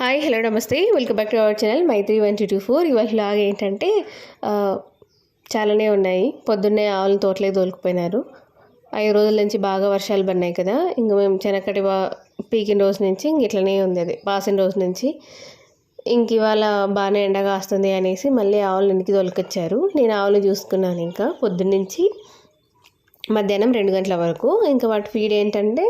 Hi hello నమస్తే. Welcome back to our channel Maitri one two two four ఇవాళ vlog ఏంటంటే చాలానే ఉన్నాయి. పొద్దున్నే ఆవులు తోటలే తోలుకుపోయినారు. ఐదు రోజుల నుంచి బాగా వర్షాలు పడినాయి కదా. ఇంక మేము చెనక్కటి బా పీకిన రోజు నుంచి ఇంక ఇట్లనే ఉంది అది. పాసిన రోజు నుంచి ఇంక ఇవాళ బాగానే ఎండగా వస్తుంది అనేసి మళ్ళీ ఆవులు ఇంటికి తోలుకొచ్చారు. నేను ఆవులు చూసుకున్నాను ఇంకా. పొద్దున్నుంచి మధ్యాహ్నం రెండు గంటల వరకు. ఇంకా వాటి ఫీడ్ ఏంటంటే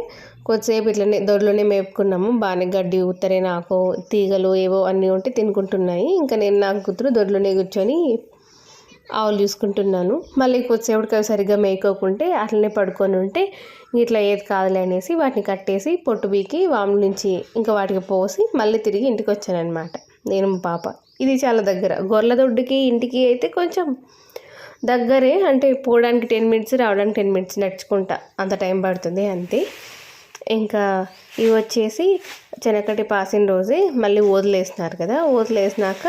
కొద్దిసేపు ఇట్లనే దొడ్లోనే మేపుకున్నాము. బాగానే గడ్డి ఉత్తరే నాకు తీగలు ఏవో అన్నీ ఉంటే తినుకుంటున్నాయి. ఇంకా నేను నా కూతురు దొడ్లోనే కూర్చొని ఆవులు చూసుకుంటున్నాను. మళ్ళీ కొద్దిసేపటికి అవి సరిగ్గా మేయకోకుంటే అట్లనే పడుకొని ఉంటే ఇట్లా ఏది కాదులే అనేసి వాటిని కట్టేసి పొట్టు బీకి వాము నుంచి ఇంకా వాటికి పోసి మళ్ళీ తిరిగి ఇంటికి వచ్చానమాట నేను పాప. ఇది చాలా దగ్గర. గొర్రెల దొడ్డుకి ఇంటికి అయితే కొంచెం దగ్గరే అంటే పోవడానికి టెన్ మినిట్స్ రావడానికి టెన్ మినిట్స్ నడుచుకుంటా. అంత టైం పడుతుంది అంతే. ఇంకా ఇవి వచ్చేసి చెనక్కటి పాసిన రోజే మళ్ళీ వదిలేసినారు కదా. వదిలేసినాక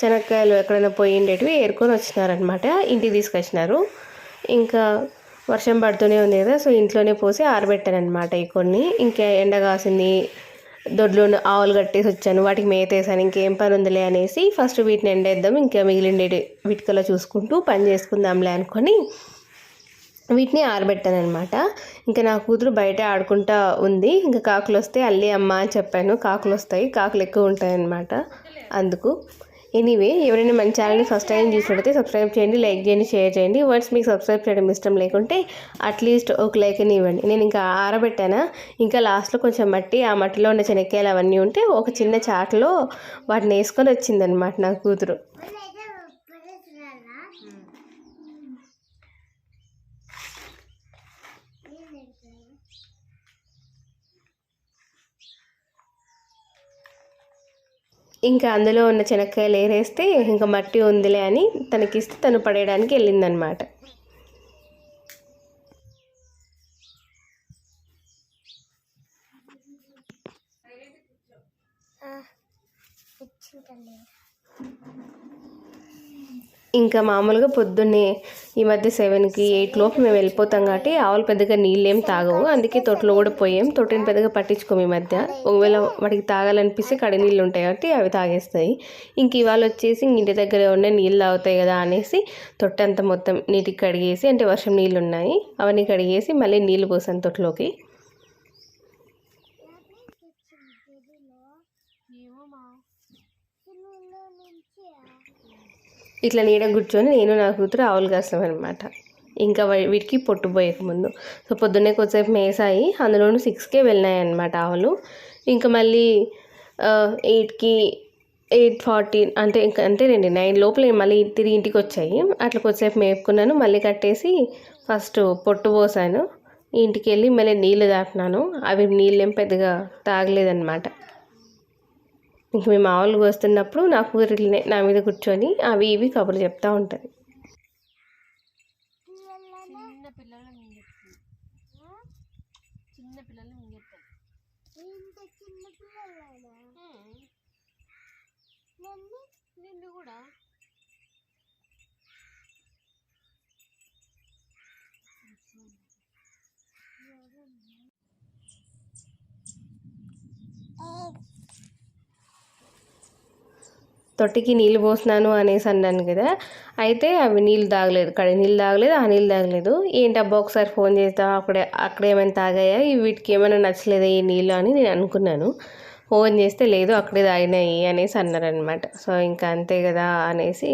చెనక్కాయలు ఎక్కడైనా పోయి ఉండేటివి ఏరుకొని వచ్చినారనమాట ఇంటికి తీసుకొచ్చినారు. ఇంకా వర్షం పడుతూనే ఉంది కదా సో ఇంట్లోనే పోసి ఆరబెట్టాను అనమాట ఈ కొన్ని. ఇంకా ఎండ కాసింది దొడ్లో ఆవులు కట్టేసి వచ్చాను. వాటికి మేతేసాను. ఇంకేం పని ఉందిలే అనేసి ఫస్ట్ వీటిని ఎండేద్దాం. ఇంకా మిగిలిండే వీటికల్లా చూసుకుంటూ పని చేసుకుందాంలే అనుకొని వీటిని ఆరబెట్టాను అనమాట ఇంకా నా కూతురు బయట ఆడుకుంటా ఉంది. ఇంకా కాకులు వస్తే అల్లి అమ్మ అని చెప్పాను. కాకులు వస్తాయి కాకులు ఎక్కువ ఉంటాయనమాట అందుకు ఎనీవే ఎవరైనా మన ఛానల్ని ఫస్ట్ టైం చూసినట్టయితే సబ్స్క్రైబ్ చేయండి లైక్ చేయండి షేర్ చేయండి. వన్స్ మీకు సబ్స్క్రైబ్ చేయడం ఇష్టం లేకుంటే అట్లీస్ట్ ఒక లైక్ అని ఇవ్వండి. నేను ఇంకా ఆరబెట్టానా? ఇంకా లాస్ట్లో కొంచెం మట్టి ఆ మట్టిలో ఉన్న శనక్కాయలు అవన్నీ ఉంటే ఒక చిన్న చాట్లో వాటిని వేసుకొని వచ్చిందనమాట నా కూతురు. ఇంకా అందులో ఉన్న శనక్కాయలు ఏరేస్తే ఇంకా మట్టి ఉందిలే అని తనకిస్తే తను పడేయడానికి వెళ్ళిందనమాట. ఇంకా మామూలుగా పొద్దున్నే ఈ మధ్య సెవెన్కి ఎయిట్ లోపు మేము వెళ్ళిపోతాం కాబట్టి ఆవులు పెద్దగా నీళ్ళు తాగవు. అందుకే తొట్టులో కూడా పోయాం. తొట్టిని పెద్దగా పట్టించుకోము ఈ మధ్య. ఒకవేళ వాటికి తాగాలనిపిస్తే కడి నీళ్ళు ఉంటాయి కాబట్టి అవి తాగేస్తాయి. ఇంక ఇవాళ వచ్చేసి ఇంటి దగ్గర ఉండే నీళ్ళు తాగుతాయి కదా అనేసి తొట్టంతా మొత్తం నీటికి కడిగేసి అంటే వర్షం నీళ్ళు ఉన్నాయి అవన్నీ కడిగేసి మళ్ళీ నీళ్ళు పోసాను తొట్టులోకి ఇట్లా నీడ కూర్చొని నేను నా కూతురు ఆవులు కాస్తాం అనమాట ఇంకా వీటికి పొట్టు పోయకముందు సో పొద్దున్నే కొద్దిసేపు మేసాయి. అందులోనూ సిక్స్కే వెళ్ళినాయి అనమాట ఆవులు. ఇంకా మళ్ళీ ఎయిట్కి ఎయిట్ ఫార్టీ అంటే ఇంకా అంతేనండి నైన్ లోపల మళ్ళీ తిరిగి ఇంటికి వచ్చాయి. అట్లా కొద్దిసేపు మేపుకున్నాను. మళ్ళీ కట్టేసి ఫస్ట్ పొట్టు పోసాను. ఇంటికి వెళ్ళి మళ్ళీ నీళ్ళు దాటినాను అవి నీళ్ళు ఏం పెద్దగా తాగలేదన్నమాట. ఇంక మేము మామూలుగా వస్తున్నప్పుడు నా కూతురు ఇట్లనే నా మీద కూర్చొని అవి ఇవి కబుర్లు చెప్తా ఉంటుంది. చిన్న పిల్లలు మింగెత్తుంది చిన్న పిల్లలు మింగెత్తాయి ఇంత చిన్న పిల్లలైనా నిన్ను కూడా తొట్టికి నీళ్ళు పోసినాను అనేసి అన్నాను కదా అయితే అవి నీళ్ళు తాగలేదు కడి నీళ్ళు తాగలేదు ఆ నీళ్ళు తాగలేదు. ఏంటబ్బా ఒకసారి ఫోన్ చేద్దాం అక్కడే అక్కడ ఏమైనా తాగాయా? వీటికి ఏమైనా నచ్చలేదా ఈ నీళ్ళు అని నేను అనుకున్నాను. ఫోన్ చేస్తే లేదు అక్కడే తాగినాయి అనేసి అన్నారనమాట సో ఇంకా అంతే కదా అనేసి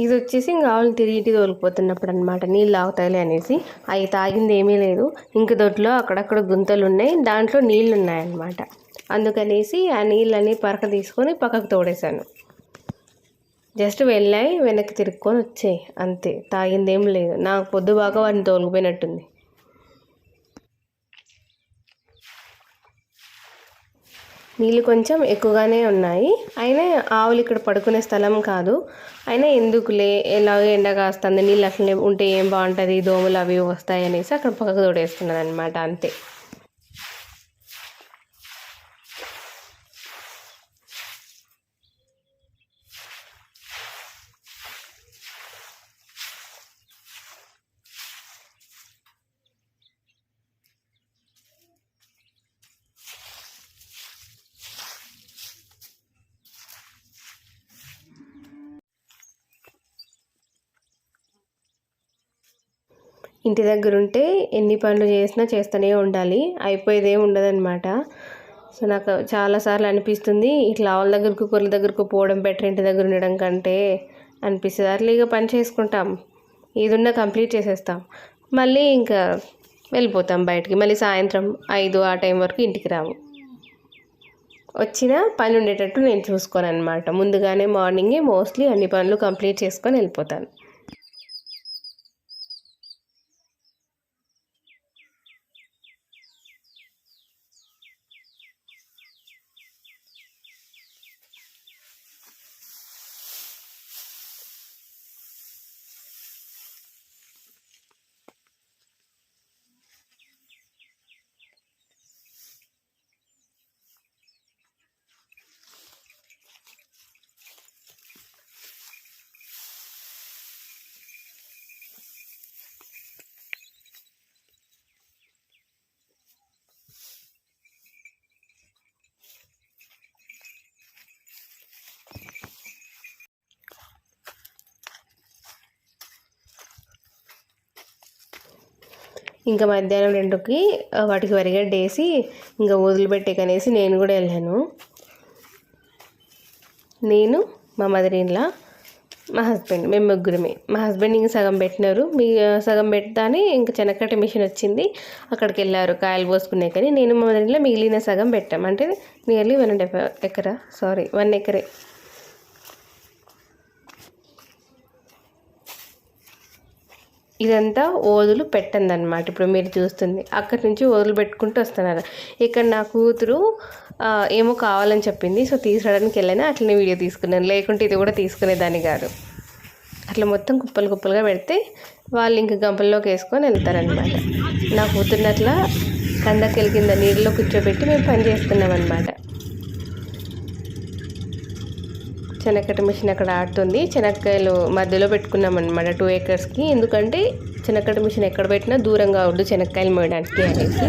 ఇది వచ్చేసి ఇంకా ఆవులు తిరిగి ఇంటికి తోలిపోతున్నప్పుడు అనమాట నీళ్ళు ఆగుతాయి అనేసి. అవి తాగింది ఏమీ లేదు. ఇంక దొడ్లో అక్కడక్కడ గుంతలు ఉన్నాయి దాంట్లో నీళ్ళు ఉన్నాయన్నమాట అందుకనేసి ఆ నీళ్ళని పరక తీసుకొని పక్కకు తోడేశాను. జస్ట్ వెళ్ళాయి వెనక్కి తిరుక్కొని వచ్చాయి. అంతే. తాగిందేం లేదు. నాకు పొద్దు బాగా వాడిని తోలుకుపోయినట్టుంది. నీళ్ళు కొంచెం ఎక్కువగానే ఉన్నాయి. అయినా ఆవులు ఇక్కడ పడుకునే స్థలం కాదు. అయినా ఎందుకులే? ఎలాగో ఎండ కాస్తుంది? నీళ్ళు అట్లనే ఉంటే ఏం బాగుంటుంది? దోమలు అవి వస్తాయి అనేసి అక్కడ పక్కకు తోడేస్తున్నాను అనమాట అంతే. ఇంటి దగ్గర ఉంటే ఎన్ని పనులు చేసినా చేస్తూనే ఉండాలి. అయిపోయేదే ఉండదన్నమాట. సో నాకు చాలాసార్లు అనిపిస్తుంది ఇట్లా వాళ్ళ దగ్గరకు గొర్రెల దగ్గరకు పోవడం బెటర్ ఇంటి దగ్గర ఉండడం కంటే అనిపిస్తుంది. అర్లీగా పని చేసుకుంటాం. ఏదున్నా కంప్లీట్ చేసేస్తాం. మళ్ళీ ఇంకా వెళ్ళిపోతాం బయటికి. మళ్ళీ సాయంత్రం ఐదు ఆ టైం వరకు ఇంటికి రాము. వచ్చిన పని ఉండేటట్టు నేను చూసుకోను అనమాట ముందుగానే మార్నింగే మోస్ట్లీ అన్ని పనులు కంప్లీట్ చేసుకొని వెళ్ళిపోతాను. ఇంకా మధ్యాహ్నం రెండుకి వాటికి వరిగడ్డేసి ఇంకా వదిలిపెట్టేకనేసి నేను కూడా వెళ్ళాను. నేను మా మదర్ ఇన్లా మా హస్బెండ్ మేము ముగ్గురమే. మా హస్బెండ్ ఇంకా సగం పెట్టినారు. మీ సగం పెడతానే ఇంకా చెనక్కట మిషన్ వచ్చింది. అక్కడికి వెళ్ళారు కాయలు పోసుకునే కానీ నేను మా మదర్ మిగిలిన సగం పెట్టాం. అంటే నియర్లీ వన్ అండ్ ఎకరా సారీ వన్ ఎకరే. ఇదంతా ఓదులు పెట్టింది అనమాట ఇప్పుడు మీరు చూస్తుంది. అక్కడి నుంచి ఓదులు పెట్టుకుంటూ వస్తున్నారు. ఇక్కడ నా కూతురు ఏమో కావాలని చెప్పింది. సో తీసుకురావడానికి వెళ్ళాను. అట్లనే వీడియో తీసుకున్నాను. లేకుంటే ఇది కూడా తీసుకునేదాన్ని కాదు. అట్లా మొత్తం కుప్పలు కుప్పలుగా పెడితే వాళ్ళు ఇంక గంపల్లోకి వేసుకొని వెళ్తారనమాట నా కూతుర్ని అట్లా కందకెళ్ళి కింద నీళ్ళలో కూర్చోబెట్టి మేము పని చేస్తున్నాం అనమాట శనక్కట మిషన్ అక్కడ ఆడుతుంది. చెనక్కాయలు మధ్యలో పెట్టుకున్నాం అనమాట టూ ఏకర్స్కి ఎందుకంటే శనక్కట మిషన్ ఎక్కడ పెట్టినా దూరంగా ఉండు చెనక్కాయలు మోయడానికి అనేసి.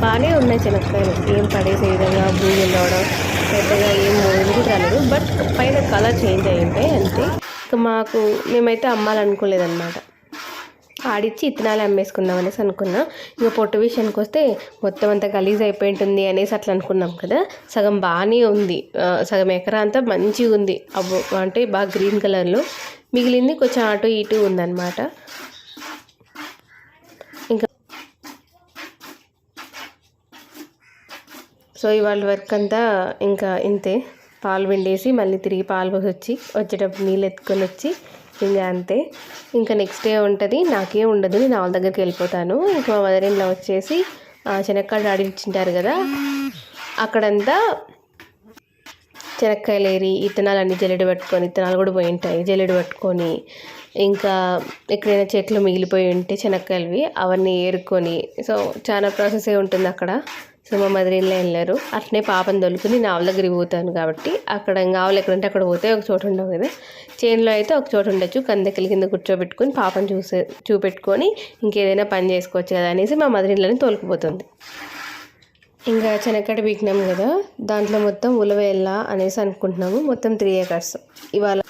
బాగానే ఉన్నాయి చెనక్కాయలు. ఏం పడేసే విధంగా బూజులు రావడం పెద్దగా ఏం మోయలు రాలేదు. బట్ పైన కలర్ చేంజ్ అయి అంతే. ఇక మాకు మేమైతే అమ్మాలనుకోలేదన్నమాట. ఆడిచ్చి ఇత్తనాలు అమ్మేసుకుందాం అనేసి అనుకున్నా. ఇంకా పొట్టు విషయానికి వస్తే మొత్తం అంతా గలీజ్ అయిపోయి ఉంటుంది అనేసి అట్లా అనుకున్నాం కదా. సగం బాగానే ఉంది. సగం ఎకరా అంతా మంచిగా ఉంది. అబ్బో అంటే బాగా గ్రీన్ కలర్లో. మిగిలింది కొంచెం అటు ఇటు ఉందన్నమాట. ఇంకా సో ఇవాళ వర్క్ అంతా ఇంకా ఇంతే. పాలు పిండేసి మళ్ళీ తిరిగి పాలు పోసి వచ్చి వచ్చేటప్పుడు నీళ్ళు ఎత్తుకొని వచ్చి ఇంకా అంతే. ఇంకా నెక్స్ట్ డే ఉంటుంది. నాకే ఉండదు. నేను వాళ్ళ దగ్గరికి వెళ్ళిపోతాను. ఇంకా మా మదర్ ఇంట్లో వచ్చేసి ఆ, శనక్కాయలు ఆడించింటారు కదా. అక్కడంతా శనక్కాయలు ఏరి ఇత్తనాలు అన్ని జల్లెడు పట్టుకొని ఇత్తనాలు కూడా పోయి ఉంటాయి. జల్లెడు పట్టుకొని ఇంకా ఎక్కడైనా చెట్లు మిగిలిపోయి ఉంటే శనక్కాయలు అవన్నీ ఏరుకొని సో చాలా ప్రాసెస్ ఉంటుంది అక్కడ. సో మా మదర్ ఇల్లు వెళ్ళారు అట్నే పాపను దొలుకుని నా ఆవుల దగ్గరికి పోతాను కాబట్టి అక్కడ ఇంకా ఆవులు ఎక్కడంటే అక్కడ పోతే ఒక చోటు ఉండవు కదా. చేనులో అయితే ఒక చోట ఉండొచ్చు. కందెక్కల కింద కూర్చోబెట్టుకొని పాపను చూసే చూపెట్టుకొని ఇంకేదైనా పని చేసుకోవచ్చు కదా అనేసి మా మదర్ ఇళ్ళని తోలుకుపోతుంది. ఇంకా చెనక్కడ పీకినాం కదా. దాంట్లో మొత్తం ఉలవేళ్ళ అనేసి అనుకుంటున్నాము. మొత్తం త్రీ ఏకర్స్ ఇవాళ